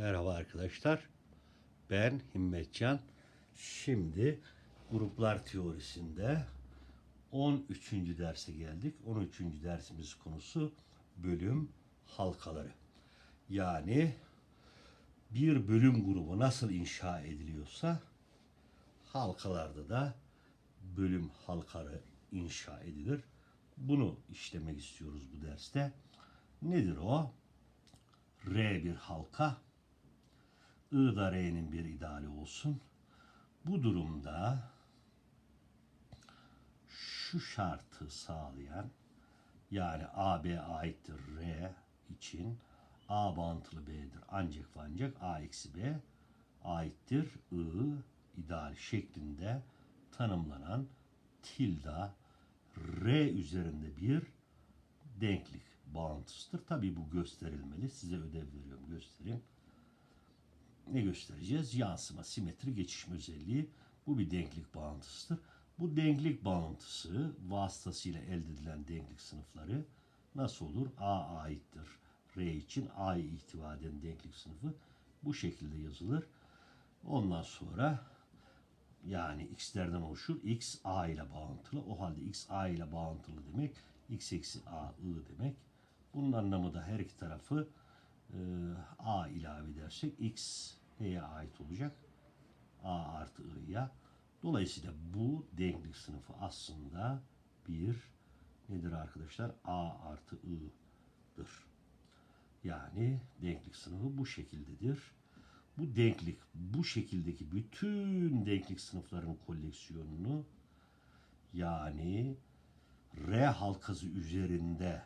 Merhaba arkadaşlar. Ben Himmetcan. Şimdi gruplar teorisinde 13. derse geldik. 13. dersimiz konusu bölüm halkaları. Yani bir bölüm grubu nasıl inşa ediliyorsa halkalarda da bölüm halkaları inşa edilir. Bunu işlemek istiyoruz bu derste. Nedir o? R bir halka, I da R'nin bir ideali olsun. Bu durumda şu şartı sağlayan yani AB aittir R için A bağıntılı B'dir. Ancak ve ancak A eksi B aittir I ideal şeklinde tanımlanan tilda R üzerinde bir denklik bağıntısıdır. Tabii bu gösterilmeli. Size ödev veriyorum göstereyim. Ne göstereceğiz? Yansıma, simetri, geçişme özelliği. Bu bir denklik bağıntısıdır. Bu denklik bağıntısı vasıtasıyla elde edilen denklik sınıfları nasıl olur? A aittir. R için A'yı ihtiva eden denklik sınıfı bu şekilde yazılır. Ondan sonra yani x'lerden oluşur. x a ile bağıntılı. O halde x a ile bağıntılı demek x eksi a i demek. Bunun anlamı da her iki tarafı e, a ilave edersek x neye ait olacak? a artı i'ya. Dolayısıyla bu denklik sınıfı aslında bir nedir arkadaşlar? a artı i'dir. Yani denklik sınıfı bu şekildedir. Bu denklik, bu şekildeki bütün denklik sınıfların koleksiyonunu yani R halkası üzerinde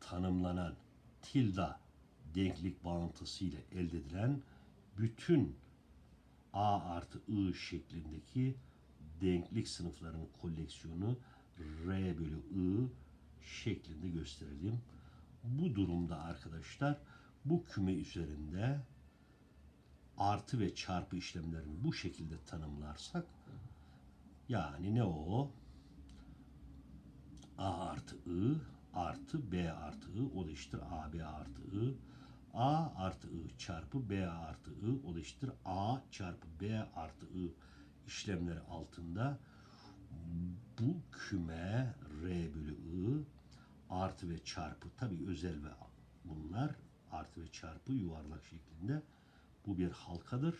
tanımlanan tilda denklik bağıntısı ile elde edilen bütün A artı I şeklindeki denklik sınıflarının koleksiyonu R bölü I şeklinde gösterelim. Bu durumda arkadaşlar bu küme üzerinde artı ve çarpı işlemlerini bu şekilde tanımlarsak yani ne o? A artı I artı B artı I o da eşittir AB artı I. A artı I çarpı B artı I o A çarpı B artı I işlemleri altında bu küme R bölü I artı ve çarpı tabi özel ve bunlar artı ve çarpı yuvarlak şeklinde bu bir halkadır.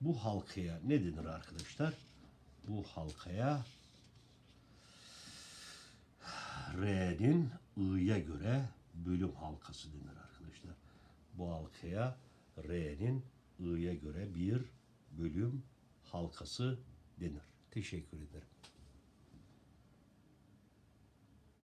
Bu halkaya ne denir arkadaşlar? Bu halkaya R'nin I'ye göre bölüm halkası denir. Bu halkaya R'nin I'ye göre bir bölüm halkası denir. Teşekkür ederim.